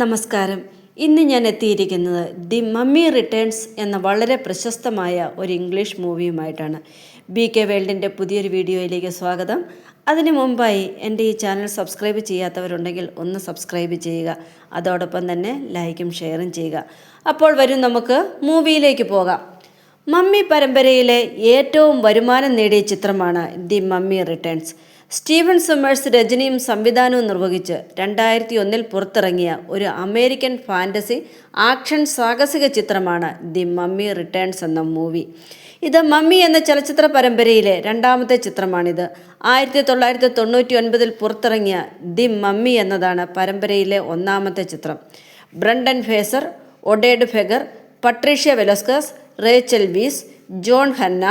നമസ്കാരം. ഇന്ന് ഞാൻ എത്തിയിരിക്കുന്നത് ദി മമ്മി റിട്ടേൺസ് എന്ന വളരെ പ്രശസ്തമായ ഒരു ഇംഗ്ലീഷ് മൂവിയുമായിട്ടാണ്. ബി കെ വേൾഡിന്റെ പുതിയൊരു വീഡിയോയിലേക്ക് സ്വാഗതം. അതിനു മുമ്പായി എന്റെ ഈ ചാനൽ സബ്സ്ക്രൈബ് ചെയ്യാത്തവരുണ്ടെങ്കിൽ ഒന്ന് സബ്സ്ക്രൈബ് ചെയ്യുക. അതോടൊപ്പം തന്നെ ലൈക്കും ഷെയറും ചെയ്യുക. അപ്പോൾ വരും നമുക്ക് മൂവിയിലേക്ക് പോകാം. മമ്മി പരമ്പരയിലെ ഏറ്റവും വരുമാനം നേടിയ ചിത്രമാണ് the mummy returns. Steven Sommers രചനയും സംവിധാനവും നിർവഹിച്ച് രണ്ടായിരത്തി ഒന്നിൽ പുറത്തിറങ്ങിയ ഒരു അമേരിക്കൻ ഫാന്റസി ആക്ഷൻ സാഹസിക ചിത്രമാണ് ദി മമ്മി റിട്ടേൺസ് എന്ന മൂവി. ഇത് മമ്മി എന്ന ചലച്ചിത്ര പരമ്പരയിലെ രണ്ടാമത്തെ ചിത്രമാണിത്. ആയിരത്തി തൊള്ളായിരത്തി തൊണ്ണൂറ്റി ഒൻപതിൽ പുറത്തിറങ്ങിയ ദി മമ്മി എന്നതാണ് പരമ്പരയിലെ ഒന്നാമത്തെ ചിത്രം. Brendan Fraser Oded Fehr Patricia Velasquez Rachel Weisz John Hannah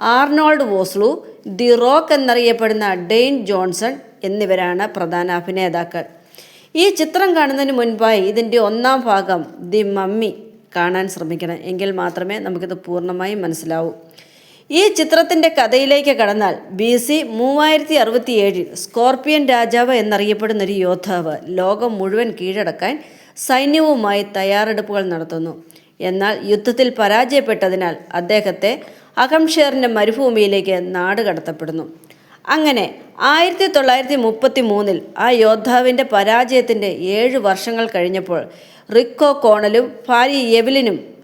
Arnold Vosloo the rock എന്നറിയപ്പെടുന്ന ഡെയിൻ ജോൺസൺ എന്നിവരാണ് പ്രധാന അഭിനേതാക്കൾ. ഈ ചിത്രം കാണുന്നതിന് മുൻപായി ഇതിന്റെ ഒന്നാം ഭാഗം ദി മമ്മി കാണാൻ ശ്രമിക്കണം. എങ്കിൽ മാത്രമേ നമുക്കിത് പൂർണമായും മനസ്സിലാവൂ. ഈ ചിത്രത്തിന്റെ കഥയിലേക്ക് കടന്നാൽ ബി സി മൂവായിരത്തി അറുപത്തി ഏഴിൽ സ്കോർപ്പിയൻ രാജാവ് എന്നറിയപ്പെടുന്ന ഒരു യോദ്ധാവ് ലോകം മുഴുവൻ കീഴടക്കാൻ സൈന്യവുമായി തയ്യാറെടുപ്പുകൾ നടത്തുന്നു. എന്നാൽ യുദ്ധത്തിൽ പരാജയപ്പെട്ടതിനാൽ അദ്ദേഹത്തെ അഹംഷേറിന്റെ മരുഭൂമിയിലേക്ക് നാട് കടത്തപ്പെടുന്നു. അങ്ങനെ ആയിരത്തി തൊള്ളായിരത്തി മുപ്പത്തി മൂന്നിൽ ആ യോദ്ധാവിന്റെ പരാജയത്തിന്റെ ഏഴ് വർഷങ്ങൾ കഴിഞ്ഞപ്പോൾ റിക്കോ കോണലും ഭാര്യ എവിലിനും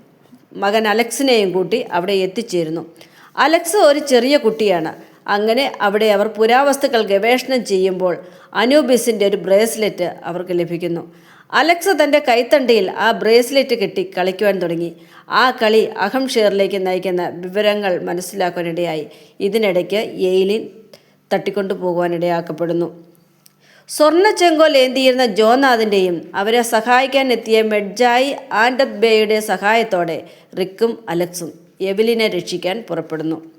മകൻ അലക്സിനെയും കൂട്ടി അവിടെ എത്തിച്ചേരുന്നു. അലക്സ് ഒരു ചെറിയ കുട്ടിയാണ്. അങ്ങനെ അവിടെ അവർ പുരാവസ്തുക്കൾ ഗവേഷണം ചെയ്യുമ്പോൾ അനൂബിസിന്റെ ഒരു ബ്രേസ്ലെറ്റ് അവർക്ക് ലഭിക്കുന്നു. അലക്സ് തന്റെ കൈത്തണ്ടിയിൽ ആ ബ്രേസ്ലെറ്റ് കെട്ടി കളിക്കുവാൻ തുടങ്ങി. ആ കളി അഹം ഷെയറിലേക്ക് നയിക്കുന്ന വിവരങ്ങൾ മനസ്സിലാക്കാനിടയായി ഇതിനിടയ്ക്ക് എയിലിൻ തട്ടിക്കൊണ്ടു പോകുവാനിടയാക്കപ്പെടുന്നു. സ്വർണ ചെങ്കോൽ ഏന്തിയിരുന്ന ജോനാഥിന്റെയും അവരെ സഹായിക്കാൻ എത്തിയ മെഡ്ജായി ആൻഡത് ബേയുടെ സഹായത്തോടെ റിക്കും അലക്സും എവിലിനെ രക്ഷിക്കാൻ പുറപ്പെടുന്നു.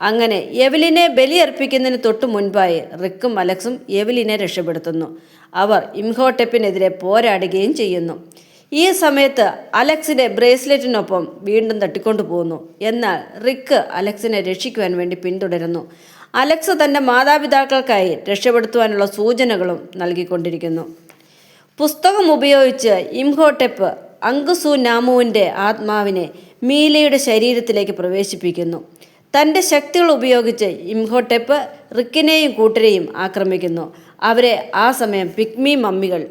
അങ്ങനെ എവലിനെ ബലിയർപ്പിക്കുന്നതിന് തൊട്ടു മുൻപായി റിക്കും അലക്സും എവലിനെ രക്ഷപ്പെടുത്തുന്നു. അവർ ഇംഹോട്ടെപ്പിനെതിരെ പോരാടുകയും ചെയ്യുന്നു. ഈ സമയത്ത് അലക്സിനെ ബ്രേസ്ലെറ്റിനൊപ്പം വീണ്ടും തട്ടിക്കൊണ്ടു പോകുന്നു എന്നാൽ റിക്ക് അലക്സിനെ രക്ഷിക്കുവാൻ വേണ്ടി പിന്തുടരുന്നു. അലക്സ് തന്റെ മാതാപിതാക്കൾക്കായി രക്ഷപ്പെടുത്തുവാനുള്ള സൂചനകളും നൽകിക്കൊണ്ടിരിക്കുന്നു. പുസ്തകം ഉപയോഗിച്ച് ഇംഹോട്ടെപ്പ് അങ്കുസു നാമുവിന്റെ ആത്മാവിനെ മീലയുടെ ശരീരത്തിലേക്ക് പ്രവേശിപ്പിക്കുന്നു. തന്റെ ശക്തികൾ ഉപയോഗിച്ച് ഇംഹോട്ടെപ്പ് റിക്കിനെയും കൂട്ടരെയും ആക്രമിക്കുന്നു. അവരെ ആ സമയം പിക്മി മമ്മികൾ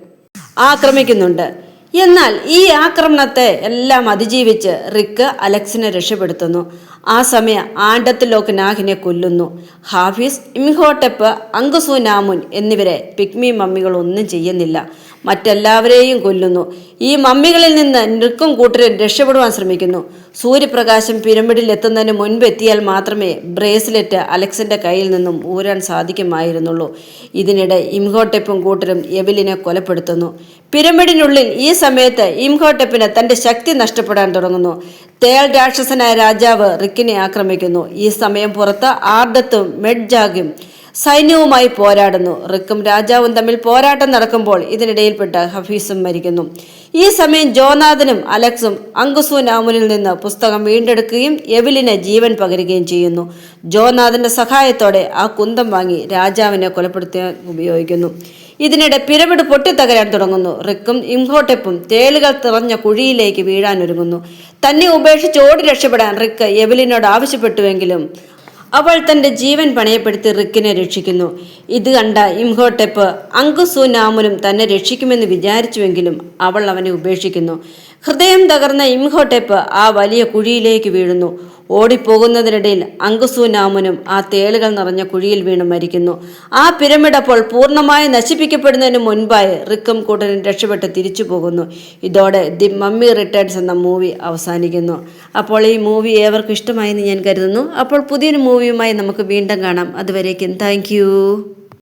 ആക്രമിക്കുന്നുണ്ട്. എന്നാൽ ഈ ആക്രമണത്തെ എല്ലാം അതിജീവിച്ച് റിക്ക് അലക്സിനെ രക്ഷപ്പെടുത്തുന്നു. ആ സമയം ആണ്ടത്തിലോക്ക് നാഹിനെ കൊല്ലുന്നു. ഹാഫീസ് ഇംഹോട്ടെപ്പ് അങ്കുസു നാമുൻ എന്നിവരെ പിക്മി മമ്മികൾ ഒന്നും ചെയ്യുന്നില്ല. മറ്റെല്ലാവരെയും കൊല്ലുന്നു. ഈ മമ്മികളിൽ നിന്ന് നൃക്കും കൂട്ടരും രക്ഷപ്പെടുവാൻ ശ്രമിക്കുന്നു. സൂര്യപ്രകാശം പിരമിഡിൽ എത്തുന്നതിന് മുൻപ് എത്തിയാൽ മാത്രമേ ബ്രേസ്ലെറ്റ് അലക്സിന്റെ കയ്യിൽ നിന്നും ഊരാൻ സാധിക്കുമായിരുന്നുള്ളൂ. ഇതിനിടെ ഇംഹോട്ടെപ്പും കൂട്ടരും എബിലിനെ കൊലപ്പെടുത്തുന്നു. പിരമിഡിനുള്ളിൽ ഈ സമയത്ത് ഇംഹോട്ടെപ്പിന് തന്റെ ശക്തി നഷ്ടപ്പെടാൻ തുടങ്ങുന്നു. തേൾ രാക്ഷസനായ രാജാവ് റിക്കിനെ ആക്രമിക്കുന്നു. ഈ സമയം പുറത്ത് ആർഡത്തും മെഡ്ജാഗും സൈന്യവുമായി പോരാടുന്നു. റിക്കും രാജാവും തമ്മിൽ പോരാട്ടം നടക്കുമ്പോൾ ഇതിനിടയിൽപ്പെട്ട് ഹഫീസും മരിക്കുന്നു. ഈ സമയം ജോനാഥനും അലക്സും അങ്കുസു നാമുനിൽ നിന്ന് പുസ്തകം വീണ്ടെടുക്കുകയും എവിലിന് ജീവൻ പകരുകയും ചെയ്യുന്നു. ജോനാഥന്റെ സഹായത്തോടെ ആ കുന്തം വാങ്ങി രാജാവിനെ കൊലപ്പെടുത്താൻ ഉപയോഗിക്കുന്നു. ഇതിനിടെ പിരമിഡ് പൊട്ടിത്തകരാൻ തുടങ്ങുന്നു. റിക്കും ഇംഹോട്ടെപ്പും തേളുകൾ തിറഞ്ഞ കുഴിയിലേക്ക് വീഴാനൊരുങ്ങുന്നു തന്നെ ഉപേക്ഷിച്ച് ഓടി രക്ഷപ്പെടാൻ റിക്ക് എവലിനോട് ആവശ്യപ്പെട്ടുവെങ്കിലും അവൾ തന്റെ ജീവൻ പണയപ്പെടുത്തി റിക്കിനെ രക്ഷിക്കുന്നു. ഇത് കണ്ട ഇംഹോട്ടെപ്പ് അങ്കുസു നാമുനും തന്നെ രക്ഷിക്കുമെന്ന് വിചാരിച്ചുവെങ്കിലും അവൾ അവനെ ഉപേക്ഷിക്കുന്നു. ഹൃദയം തകർന്ന ഇംഹോട്ടെപ്പ് ആ വലിയ കുഴിയിലേക്ക് വീഴുന്നു. ഓടിപ്പോകുന്നതിനിടയിൽ അങ്കുസു നാമുനും ആ തേളുകൾ നിറഞ്ഞ കുഴിയിൽ വീണ് മരിക്കുന്നു. ആ പിരമിഡ് അപ്പോൾ പൂർണമായി നശിപ്പിക്കപ്പെടുന്നതിന് മുൻപായി റിക്കും കൂട്ടനും രക്ഷപ്പെട്ട് തിരിച്ചു പോകുന്നു. ഇതോടെ ദി മമ്മി റിട്ടേൺസ് എന്ന മൂവി അവസാനിക്കുന്നു. അപ്പോൾ ഈ മൂവി ഏവർക്കും ഇഷ്ടമായെന്ന് ഞാൻ കരുതുന്നു. അപ്പോൾ പുതിയൊരു മൂവിയുമായി നമുക്ക് വീണ്ടും കാണാം. അതുവരേക്കും താങ്ക്